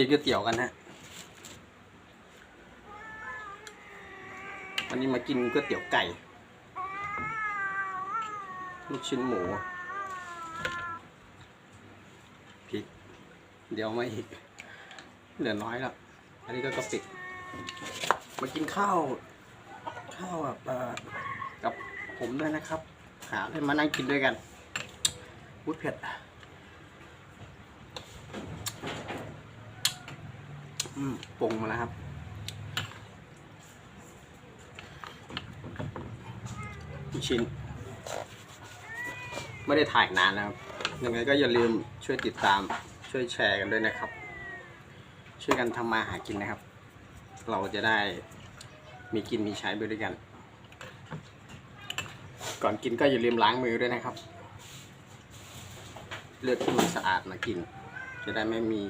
กินก๋วยเตี๋ยวกันฮะวันนี้มากินก๋วยเตี๋ยวไก่ลูกชิ้นหมูพริกเดี๋ยวมาอีกเหลือน้อยแล้ว อันนี้ก็กระปิกมากินข้าว ข้าวแบบกับผมด้วยนะครับ หาอะไรมานั่งกินด้วยกันวุ้ยเผ็ด อืมปรุงมาแล้วครับ ชิ้น ไม่ได้ถ่ายนานนะครับ ยังไงก็อย่าลืมช่วยติดตาม ช่วยแชร์กันด้วยนะครับ ช่วยกันทำมาหากินนะครับ เราจะได้มีกินมีใช้ไปด้วยกัน ก่อนกินก็อย่าลืมล้างมือด้วยนะครับ เลือกที่มันสะอาดมากิน จะได้ไม่มี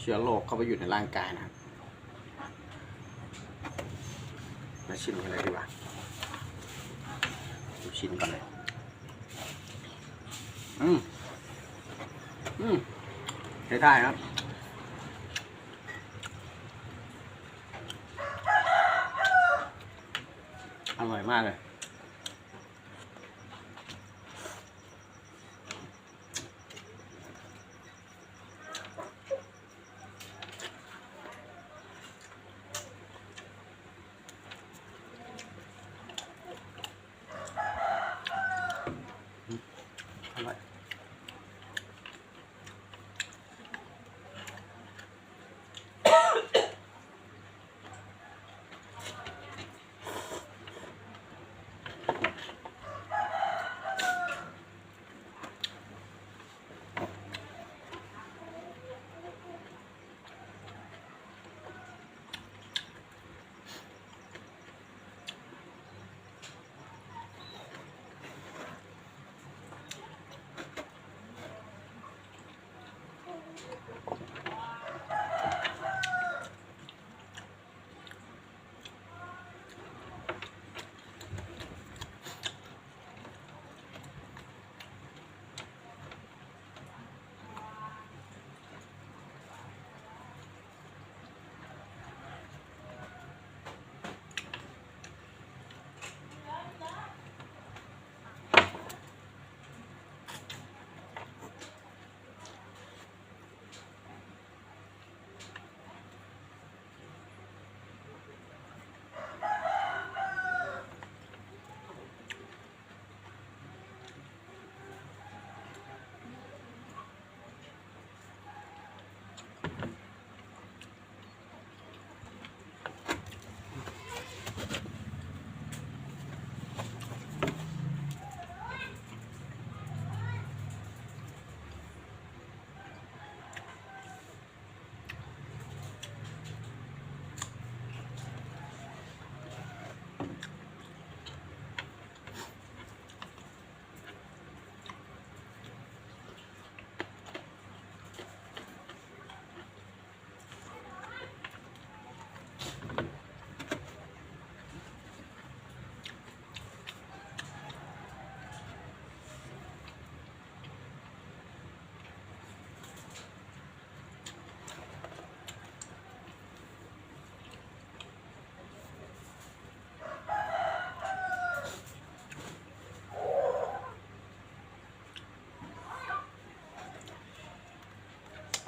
เชื้อโรคเข้าไปอยู่ในร่างกายนะครับมาชิมกันเลยดีกว่าชิมก่อนเลย อืม อืมใช้ได้ครับอร่อยมากเลย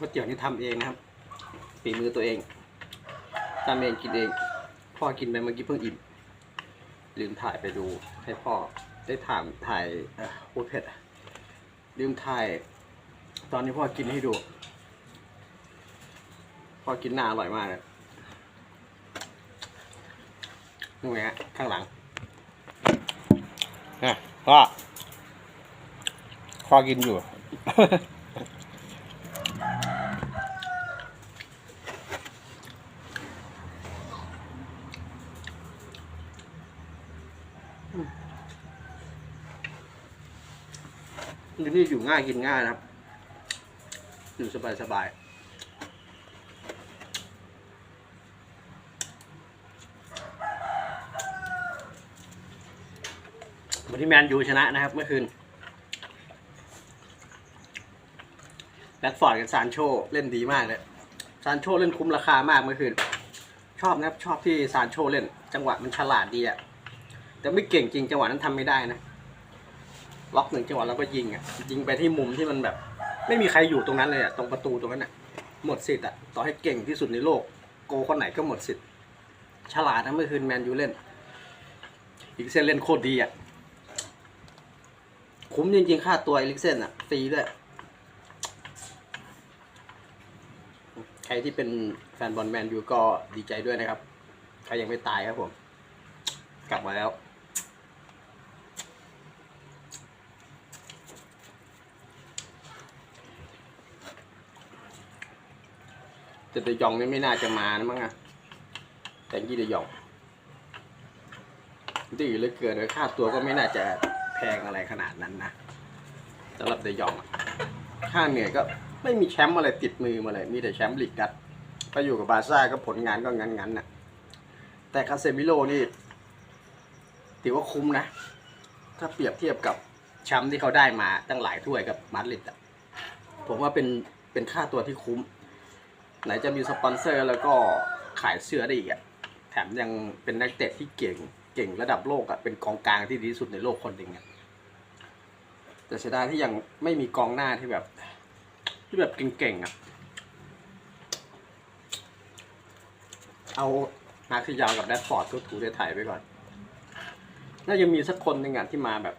ก๋วยเตี๋ยวนี่ทำเองนะครับฝีมือตัวเองทำเองกินเอง พ่อกินไปเมื่อกี้เพิ่งอิ่มลืมถ่ายไปดูให้พ่อได้ถามถ่ายเอ่อโคตรเผ็ดลืมถ่าย ตอนนี้พ่อกินให้ดู พ่อกินหน้าอร่อยมากเลยนู่นไงฮะข้างหลังนะพ่อพ่อกินอยู่ ที่นี่อยู่ง่ายกินง่ายนะครับ อยู่สบายสบายวันที่แมนยูชนะนะครับ เมื่อคืนแรดฟอร์ดกับซานโชเล่นดีมากเลยซานโชเล่นคุ้มราคามากเมื่อคืน ชอบนะครับ ชอบที่ซานโชเล่น จังหวะมันฉลาดดีอะแต่ไม่เก่งจริงจังหวะนั้นทำไม่ได้นะ ล็อกหนึ่งจังหวะแล้วก็ยิงอะยิงไปที่มุมที่มันแบบ ไม่มีใครอยู่ตรงนั้นเลยอะตรงประตูตรงนั้นอะหมดสิทธิ์อะต่อให้เก่งที่สุดในโลก โกคนไหนก็หมดสิทธิ์ฉลาดนะเมื่อคืนแมนยูเล่น อีกเซนเล่นโคตรดีอะคุ้มจริงๆ ค่าตัวเอลิกเซนอะฟรีด้วย ใครที่เป็นแฟนบอลแมนยูก็ดีใจด้วยนะครับ ใครยังไม่ตายครับผม กลับมาแล้ว แต่เดยองนี่ไม่น่าจะมานะมั้งอะแต่ยี่เดยองดื้อเหลือเกินเลยค่าตัวก็ไม่น่าจะแพงอะไรขนาดนั้นนะสำหรับเดยองอะค่าเหนื่อยก็ไม่มีแชมป์อะไรติดมือมาเลยมีแต่แชมป์ลีกดัดไปอยู่กับบาซ่าก็ผลงานก็งั้นๆน่ะ แต่คาเซมิโลนี่ถือว่าคุ้มนะ ถ้าเปรียบเทียบกับแชมป์ที่เขาได้มาตั้งหลายถ้วยกับมาดริดอะผมว่าเป็นเป็นค่าตัวที่คุ้ม ไหนจะมีสปอนเซอร์ แล้วก็ขายเสื้อได้อีกอะแถมยังเป็นนักเตะที่เก่งเก่งระดับโลกอะเป็นกองกลางที่ดีที่สุดในโลกคนหนึ่งอะแต่เสียดายที่ยังไม่มีกองหน้าที่แบบ ที่แบบเก่งๆอะเอามาร์คซิยาวกับแรดฟอร์ดทุถูได้ถ่ายไปก่อน น่าจะมีสักคนหนึ่งอะที่มาแบบ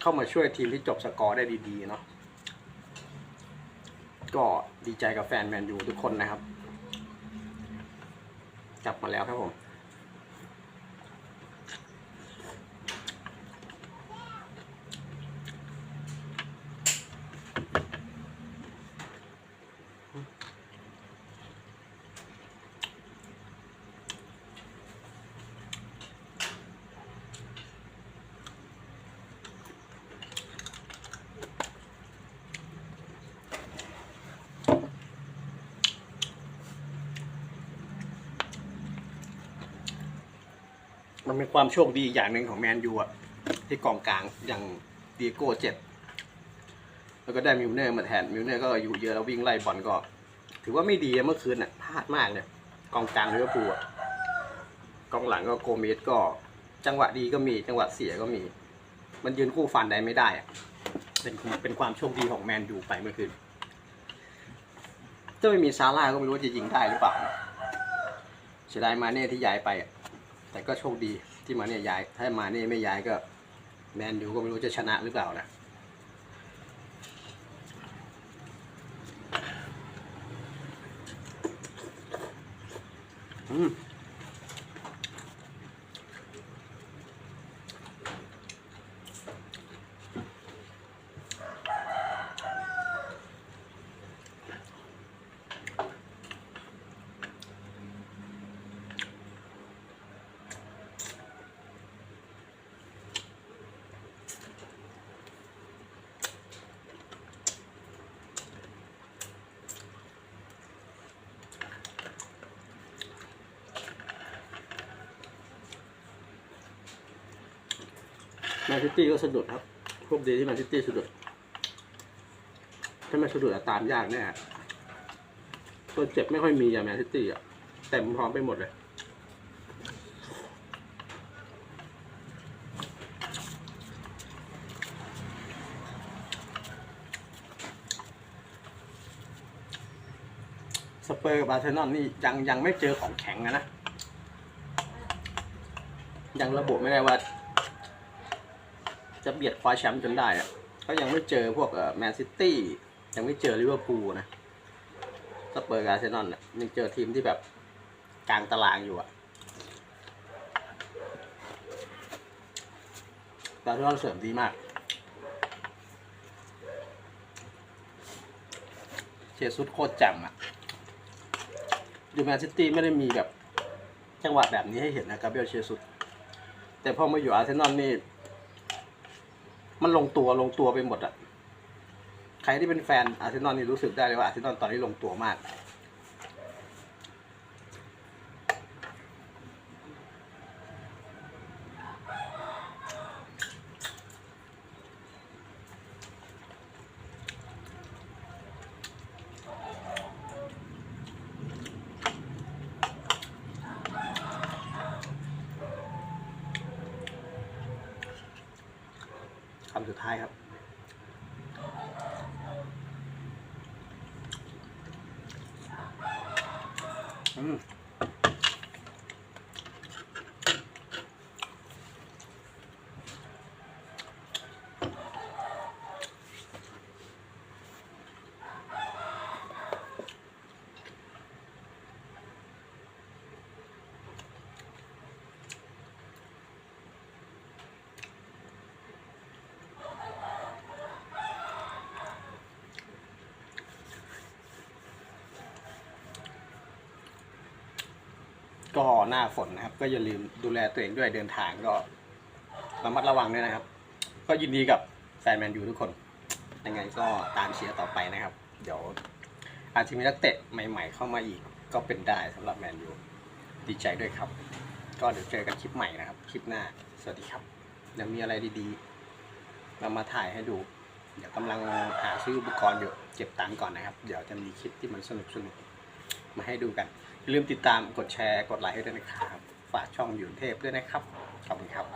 เข้ามาช่วยทีมที่จบสกอร์ได้ดีๆเนาะ ก็ดีใจกับแฟนแมนยูทุกคนนะครับ กลับมาแล้วครับผม มันเป็นความโชคดีอย่างหนึ่งของแมนยูอะที่กองกลางอย่างดีโก้เจ็บแล้วก็ได้มิลเนอร์มาแทนมิลเนอร์ก็อายู่เยอะแล้ววิ่งไล่บอลก็ ถือว่าไม่ดีเมื่อคืนอะพลาดมากเลยกองกลางลิเวอร์พูลอะกองหลังก็โกเมสก็ จังหวะดีก็มีจังหวะเสียก็มี มันยืนคู่ฟันได้ไม่ได้อะเป็นเป็นความโชคดีของแมนยูไปเมื่อคืนถ้าไม่มีซาร่าก็ไม่รู้ว่าจะยิงได้หรือเปล่าเสียดายมาเน่ที่ย้ายไปอะ แต่ก็โชคดีที่มาเนี่ยย้าย ถ้ามาเนี่ยไม่ย้ายก็ แมนยูก็ไม่รู้จะชนะหรือเปล่านะอืม นซิตี้ก็สะดุดครับโชคดีที่แมนซิตี้สะดุด ถ้าไม่สะดุดอะตามยากแน่ตัวเจ็บไม่ค่อยมีอย่างแมนซิตี้อะเต็มพร้อมไปหมดเลยสเปอร์กับบาร์เซโลนนี่ยังยังไม่เจอของแข็งนะนะยังระบุไม่ได้ว่า จะเบียดคว้าแชมป์จนได้อะก็ยังไม่เจอพวกแมนซิตี้ยังไม่เจอลิเวอร์พูลนะสเปอร์กาเซนอลน่ะยังเจอทีมที่แบบกลางตารางอยู่อะบาเซโลนเสริมดีมาก เชซุดโคตรจ่มอะอยู่แมนซิตี้ไม่ได้มีแบบ จังหวะแบบนี้ให้เห็นนะกาเบรียลเชซุดแต่พอมาอยู่อาร์เซนอลนี่ มันลงตัวลงตัวไปหมดอะใครที่เป็นแฟนอาร์เซนอลนี่รู้สึกได้เลยว่าอาร์เซนอลตอนนี้ลงตัวมาก ค ก็หน้าฝนนะครับ ก็อย่าลืมดูแลตัวเองด้วยเดินทางก็ระมัดระวังด้วยนะครับ ก็ยินดีกับแฟนแมนยูทุกคน ยังไงก็ตามเชียร์ต่อไปนะครับ เดี๋ยวอาจจะมีนักเตะใหม่ ๆ เข้ามาอีกก็เป็นได้สำหรับแมนยูดีใจด้วยครับ ก็เดี๋ยวเจอกันคลิปใหม่นะครับ คลิปหน้าสวัสดีครับเดี๋ยวมีอะไรดีๆเรามาถ่ายให้ดู เดี๋ยวกำลังหาซื้ออุปกรณ์อยู่เก็บตังค์ก่อนนะครับ เดี๋ยวจะมีคลิปที่มันสนุกๆมาให้ดูกัน อย่าลืมติดตามกดแชร์กดไลค์ให้ด้วยนะครับ ฝากช่องอยู่เทพด้วยนะครับ ขอบคุณครับ